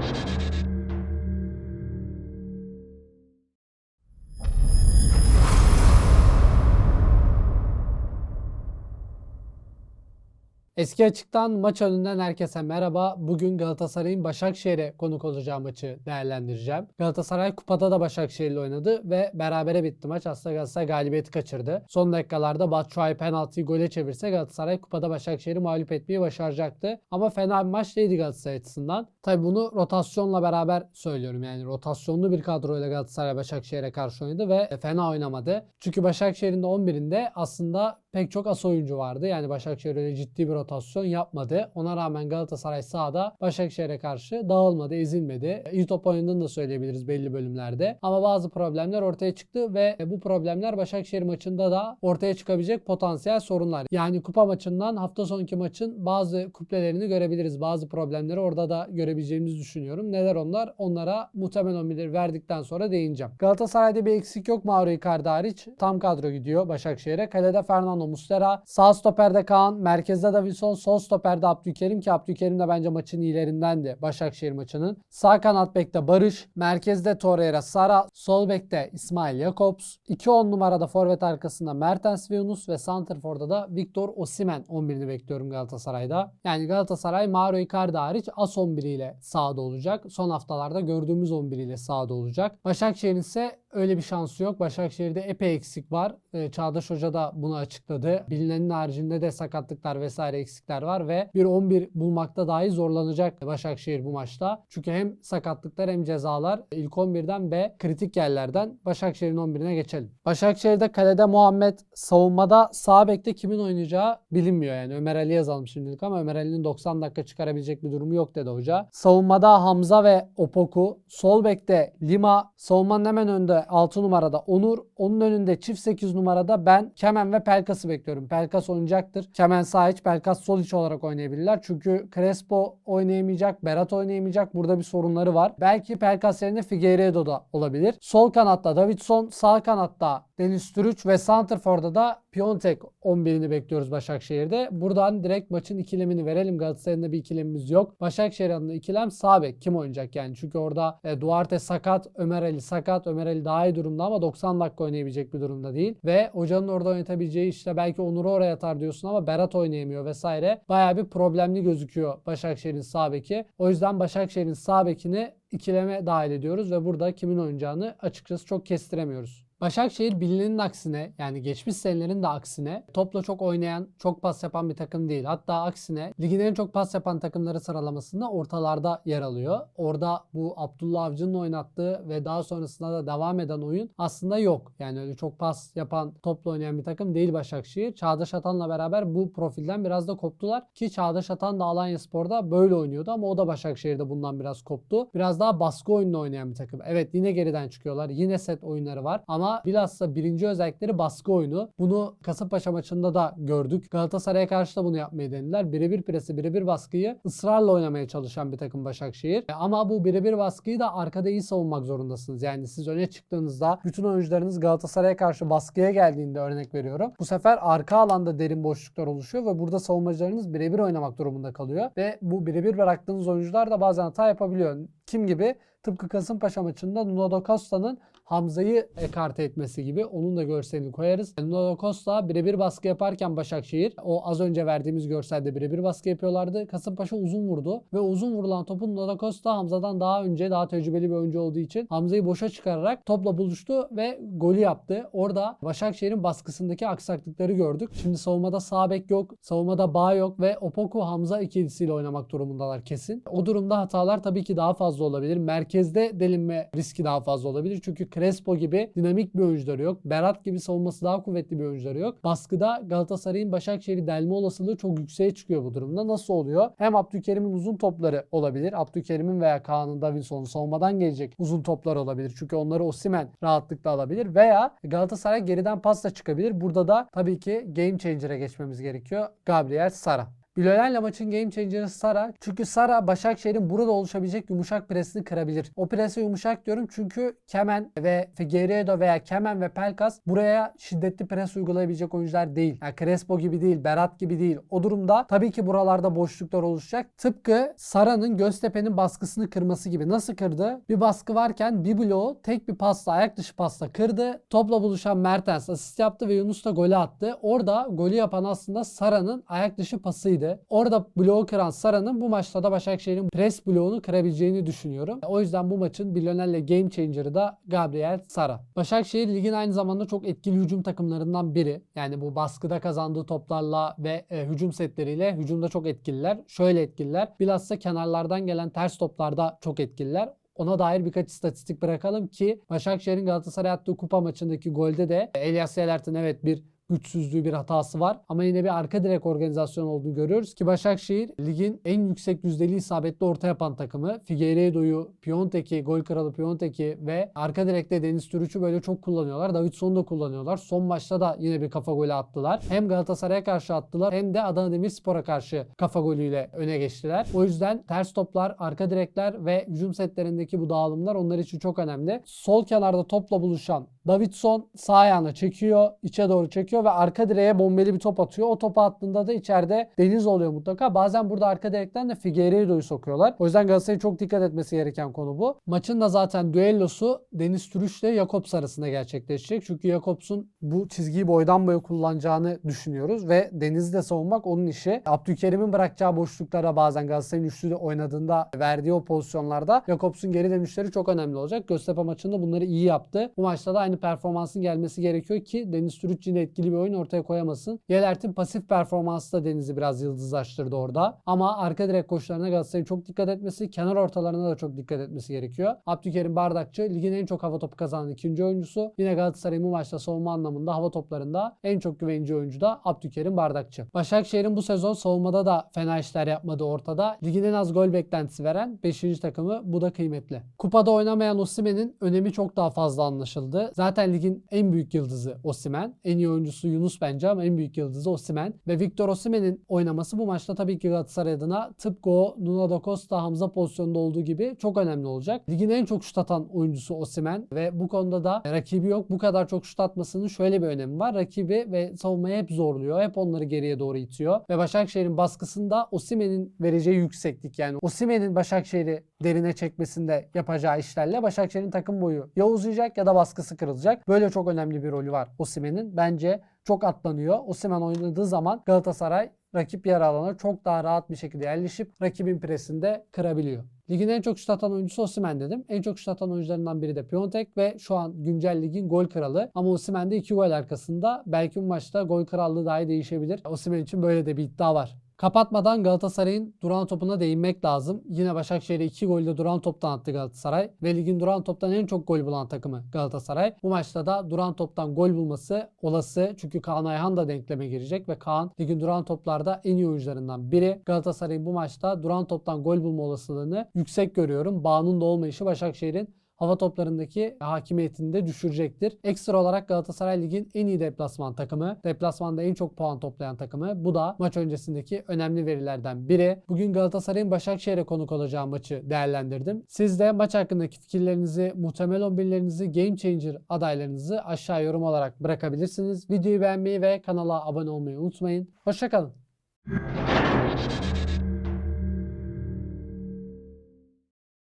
Thank you. Eski Açık'tan maç önünden herkese merhaba. Bugün Galatasaray'ın Başakşehir'e konuk olacağı maçı değerlendireceğim. Galatasaray kupada da Başakşehir'le oynadı ve berabere bitti maç. Aslında Galatasaray galibiyeti kaçırdı. Son dakikalarda Batshuayi penaltıyı gole çevirse Galatasaray kupada Başakşehir'i mağlup etmeyi başaracaktı. Ama fena bir maç değildi Galatasaray açısından. Tabi bunu rotasyonla beraber söylüyorum. Yani rotasyonlu bir kadroyla Galatasaray Başakşehir'e karşı oynadı ve fena oynamadı. Çünkü Başakşehir'in de 11'inde aslında pek çok as oyuncu vardı. Yani Başakşehir öyle ciddi bir rotasyon yapmadı. Ona rağmen Galatasaray sahada Başakşehir'e karşı dağılmadı, ezilmedi. İyi top oynadığını da söyleyebiliriz belli bölümlerde. Ama bazı problemler ortaya çıktı ve bu problemler Başakşehir maçında da ortaya çıkabilecek potansiyel sorunlar. Yani kupa maçından hafta sonki maçın bazı kuplelerini görebiliriz. Bazı problemleri orada da görebileceğimizi düşünüyorum. Neler onlar? Onlara muhtemel 11'leri verdikten sonra değineceğim. Galatasaray'da bir eksik yok Mauro Icardi hariç. Tam kadro gidiyor Başakşehir'e. Kalede Fernando Muslera, sağ stoperde Kaan, merkezde Davinson, sol stoperde Abdülkerim ki Abdülkerim de bence maçın iyilerindendi Başakşehir maçının. Sağ kanat bekte Barış, merkezde Torreira Sara, sol bekte İsmail Jakobs, 2-10 numarada forvet arkasında Mertens ve Yunus ve Santrfor'da da Victor Osimen 11'ini bekliyorum Galatasaray'da. Yani Galatasaray Mauro Icardi hariç as 11 ile sahada olacak. Son haftalarda gördüğümüz 11 ile sahada olacak. Başakşehir'in ise öyle bir şansı yok. Başakşehir'de epey eksik var. Ee, Çağdaş Hoca da bunu açıkladı. Bilinenin haricinde de sakatlıklar vesaire eksikler var ve bir 11 bulmakta dahi zorlanacak Başakşehir bu maçta. Çünkü hem sakatlıklar hem cezalar ilk 11'den ve kritik yerlerden Başakşehir'in 11'ine geçelim. Başakşehir'de kalede Muhammed, savunmada sağ bekte kimin oynayacağı bilinmiyor yani. Ömer Ali yazalım şimdilik ama Ömer Ali'nin 90 dakika çıkarabilecek bir durumu yok dedi hoca. Savunmada Hamza ve Opoku, sol bekte Lima, savunmanın hemen önünde 6 numarada Onur, onun önünde çift 8 numarada ben Kemen ve Pelkas'ı bekliyorum. Pelkas oynayacaktır. Kemen sağ iç, Pelkas sol iç olarak oynayabilirler. Çünkü Crespo oynayamayacak, Berat oynayamayacak. Burada bir sorunları var. Belki Pelkas yerine Figueiredo da olabilir. Sol kanatta Davidson, sağ kanatta Deniz Türüç ve Santrfor'da da Piontek 11'ini bekliyoruz Başakşehir'de. Buradan direkt maçın ikilemini verelim. Galatasaray'ın bir ikilemimiz yok. Başakşehir adına ikilem sağ bek. Kim oynayacak yani? Çünkü orada e, Duarte sakat, Ömer Ali sakat. Ömer Ali daha iyi durumda ama 90 dakika oynayabilecek bir durumda değil. Ve hocanın orada oynatabileceği işte belki Onur'u oraya atar diyorsun ama Berat oynayamıyor vesaire. Bayağı bir problemli gözüküyor Başakşehir'in sağ beki. O yüzden Başakşehir'in sağ bekini ikileme dahil ediyoruz ve burada kimin oynayacağını açıkçası çok kestiremiyoruz. Başakşehir bilinenin aksine yani geçmiş senelerin de aksine topla çok oynayan, çok pas yapan bir takım değil. Hatta aksine ligin en çok pas yapan takımları sıralamasında ortalarda yer alıyor. Orada bu Abdullah Avcı'nın oynattığı ve daha sonrasında da devam eden oyun aslında yok. Yani öyle çok pas yapan, topla oynayan bir takım değil Başakşehir. Çağdaş Atan'la beraber bu profilden biraz da koptular. Ki Çağdaş Atan da Alanya Spor'da böyle oynuyordu ama o da Başakşehir'de bundan biraz koptu. Biraz daha baskı oyununu oynayan bir takım. Evet yine geriden çıkıyorlar. Yine set oyunları var ama bilhassa birinci özellikleri baskı oyunu. Bunu Kasımpaşa maçında da gördük. Galatasaray'a karşı da bunu yapmayı denediler. Birebir presi, birebir baskıyı ısrarla oynamaya çalışan bir takım Başakşehir. E, Ama bu birebir baskıyı da arkada iyi savunmak zorundasınız. Yani siz öne çıktığınızda bütün oyuncularınız Galatasaray'a karşı baskıya geldiğinde örnek veriyorum. Bu sefer arka alanda derin boşluklar oluşuyor ve burada savunmacılarınız birebir oynamak durumunda kalıyor. Ve bu birebir bıraktığınız oyuncular da bazen hata yapabiliyor. Kim gibi? Tıpkı Kasımpaşa maçında Nuno Costa'nın Hamza'yı ekarte etmesi gibi onun da görselini koyarız. Nuno Costa birebir baskı yaparken Başakşehir o az önce verdiğimiz görselde birebir baskı yapıyorlardı. Kasımpaşa uzun vurdu ve uzun vurulan topu Nuno Costa Hamza'dan daha önce daha tecrübeli bir oyuncu olduğu için Hamza'yı boşa çıkararak topla buluştu ve golü yaptı. Orada Başakşehir'in baskısındaki aksaklıkları gördük. Şimdi savunmada sağ bek yok, savunmada bağ yok ve Opoku Hamza ikilisiyle oynamak durumundalar kesin. O durumda hatalar tabii ki daha fazla olabilir. Merkezde delinme riski daha fazla olabilir. Çünkü Crespo gibi dinamik bir oyuncuları yok. Berat gibi savunması daha kuvvetli bir oyuncuları yok. Baskıda Galatasaray'ın Başakşehir'i delme olasılığı çok yükseğe çıkıyor bu durumda. Nasıl oluyor? Hem Abdülkerim'in uzun topları olabilir. Abdülkerim'in veya Kaan'ın Davinson'un savunmadan gelecek uzun toplar olabilir. Çünkü onları Osimen rahatlıkla alabilir. Veya Galatasaray geriden pasla çıkabilir. Burada da tabii ki game changer'e geçmemiz gerekiyor. Gabriel Sara. Bilal maçın game changer'ı Sara. Çünkü Sara Başakşehir'in burada oluşabilecek yumuşak presini kırabilir. O presi yumuşak diyorum çünkü Kemen ve Figueiredo veya Kemen ve Pelkas buraya şiddetli pres uygulayabilecek oyuncular değil. Yani Crespo gibi değil, Berat gibi değil. O durumda tabii ki buralarda boşluklar oluşacak. Tıpkı Sara'nın Göztepe'nin baskısını kırması gibi. Nasıl kırdı? Bir baskı varken bir bloğu tek bir pasla, ayak dışı pasla kırdı. Topla buluşan Mertens asist yaptı ve Yunus da golü attı. Orada golü yapan aslında Sara'nın ayak dışı pasıydı. Orada bloğu kıran Sara'nın bu maçta da Başakşehir'in pres bloğunu kırabileceğini düşünüyorum. O yüzden bu maçın Bilonel'le game changer'ı da Gabriel Sara. Başakşehir ligin aynı zamanda çok etkili hücum takımlarından biri. Yani bu baskıda kazandığı toplarla ve e, hücum setleriyle hücumda çok etkililer. Şöyle etkililer. Bilhassa kenarlardan gelen ters toplarda çok etkililer. Ona dair birkaç istatistik bırakalım ki Başakşehir'in Galatasaray attığı kupa maçındaki golde de Elias Yelert'in evet bir güçsüzlüğü bir hatası var. Ama yine bir arka direk organizasyon olduğunu görüyoruz ki Başakşehir ligin en yüksek yüzdeli isabetli orta yapan takımı. Figueiredo'yu, Piontek'i, gol kralı Piontek'i ve arka direkte Deniz Türüç'ü böyle çok kullanıyorlar. Davidson'u da kullanıyorlar. Son maçta da yine bir kafa golü attılar. Hem Galatasaray'a karşı attılar hem de Adana Demirspor'a karşı kafa golüyle öne geçtiler. O yüzden ters toplar, arka direkler ve hücum setlerindeki bu dağılımlar onlar için çok önemli. Sol kenarda topla buluşan Davidson sağ ayağına çekiyor, içe doğru çekiyor ve arka direğe bombeli bir top atıyor. O topu attığında da içeride Deniz oluyor mutlaka. Bazen burada arka direkten de Figueiredo'yu sokuyorlar. O yüzden Galatasaray'ın çok dikkat etmesi gereken konu bu. Maçın da zaten düellosu Deniz Türüç ile Jakobs arasında gerçekleşecek. Çünkü Jakobs'un bu çizgiyi boydan boya kullanacağını düşünüyoruz ve Deniz'i de savunmak onun işi. Abdülkerim'in bırakacağı boşluklara bazen Galatasaray'ın üçlü de oynadığında verdiği o pozisyonlarda Jakobs'un geri dönüşleri çok önemli olacak. Göztepe maçında bunları iyi yaptı. Bu maçta da aynı performansın gelmesi gerekiyor ki Deniz Türüç yine etkili bir oyun ortaya koyamasın. Yelert'in pasif performansı da Deniz'i biraz yıldızlaştırdı orada. Ama arka direk koşularına Galatasaray'ın çok dikkat etmesi, kenar ortalarına da çok dikkat etmesi gerekiyor. Abdülkerim Bardakçı ligin en çok hava topu kazanan ikinci oyuncusu. Yine Galatasaray'ın bu maçta savunma anlamında hava toplarında en çok güvenici oyuncu da Abdülkerim Bardakçı. Başakşehir'in bu sezon savunmada da fena işler yapmadığı ortada. Ligin en az gol beklentisi veren 5. takımı bu da kıymetli. Kupada oynamayan Osimhen'in önemi çok daha fazla anlaşıldı. Zaten ligin en büyük yıldızı Osimhen. En iyi oyuncusu Yunus bence ama en büyük yıldızı Osimhen. Ve Victor Osimhen'in oynaması bu maçta tabii ki Galatasaray adına tıpkı o Nuno da Costa Hamza pozisyonunda olduğu gibi çok önemli olacak. Ligin en çok şut atan oyuncusu Osimhen ve bu konuda da rakibi yok. Bu kadar çok şut atmasının şöyle bir önemi var. Rakibi ve savunmayı hep zorluyor. Hep onları geriye doğru itiyor. Ve Başakşehir'in baskısında Osimhen'in vereceği yükseklik yani Osimhen'in Başakşehir'i derine çekmesinde yapacağı işlerle Başakşehir'in takım boyu ya uzayacak ya da baskısı kırılacak. Böyle çok önemli bir rolü var Osimhen'in. Bence çok atlanıyor. Osimhen oynadığı zaman Galatasaray rakip yer alana çok daha rahat bir şekilde yerleşip rakibin presinde kırabiliyor. Ligin en çok şut atan oyuncusu Osimhen dedim. En çok şut atan oyuncularından biri de Piontek ve şu an güncel ligin gol kralı. Ama Osimhen de 2 gol arkasında. Belki bu maçta gol krallığı dahi değişebilir. Osimhen için böyle de bir iddia var. Kapatmadan Galatasaray'ın duran topuna değinmek lazım. Yine Başakşehir'e 2 golde duran toptan attı Galatasaray. Ve ligin duran toptan en çok gol bulan takımı Galatasaray. Bu maçta da duran toptan gol bulması olası. Çünkü Kaan Ayhan da denkleme girecek ve Kaan ligin duran toplarda en iyi oyuncularından biri. Galatasaray'ın bu maçta duran toptan gol bulma olasılığını yüksek görüyorum. Bağının da olmayışı Başakşehir'in hava toplarındaki hakimiyetini de düşürecektir. Ekstra olarak Galatasaray Lig'in en iyi deplasman takımı. Deplasmanda en çok puan toplayan takımı. Bu da maç öncesindeki önemli verilerden biri. Bugün Galatasaray'ın Başakşehir'e konuk olacağı maçı değerlendirdim. Siz de maç hakkındaki fikirlerinizi, muhtemel 11'lerinizi, Game Changer adaylarınızı aşağı yorum olarak bırakabilirsiniz. Videoyu beğenmeyi ve kanala abone olmayı unutmayın. Hoşçakalın.